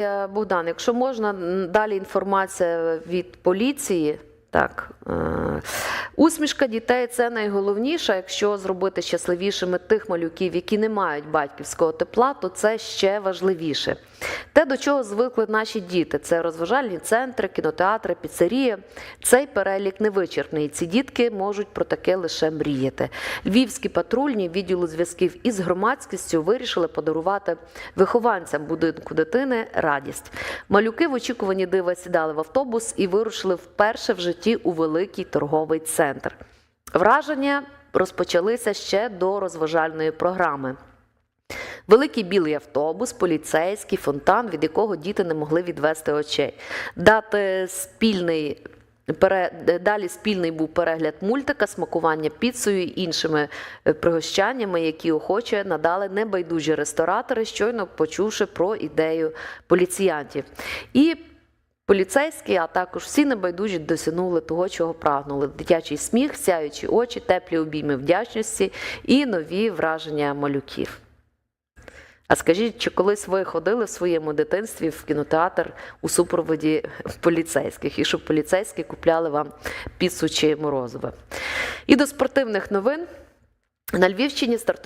Е, Богдан, якщо можна, далі інформація від поліції. Так, е, усмішка дітей це найголовніше. Якщо зробити щасливішими тих малюків, які не мають батьківського тепла, то це ще важливіше. Те, до чого звикли наші діти, це розважальні центри, кінотеатри, піцерії. Цей перелік невичерпний. Ці дітки можуть про таке лише мріяти. Львівські патрульні відділу зв'язків із громадськістю вирішили подарувати вихованцям будинку дитини радість. Малюки в очікуванні дива сідали в автобус і вирушили вперше в житті у великий торговий центр. Враження розпочалися ще до розважальної програми. Великий білий автобус, поліцейський фонтан, від якого діти не могли відвести очей. Дати спільний Далі спільний був перегляд мультика, смакування піцею і іншими е, пригощаннями, які охоче надали небайдужі ресторатори, щойно почувши про ідею поліціянтів. І Поліцейські, а також всі небайдужі досягнули того, чого прагнули: дитячий сміх, сяючі очі, теплі обійми вдячності і нові враження малюків. А скажіть, чи колись ви ходили в своєму дитинстві в кінотеатр у супроводі поліцейських, і щоб поліцейські купляли вам піцу чи морозиве? І до спортивних новин на Львівщині стартував.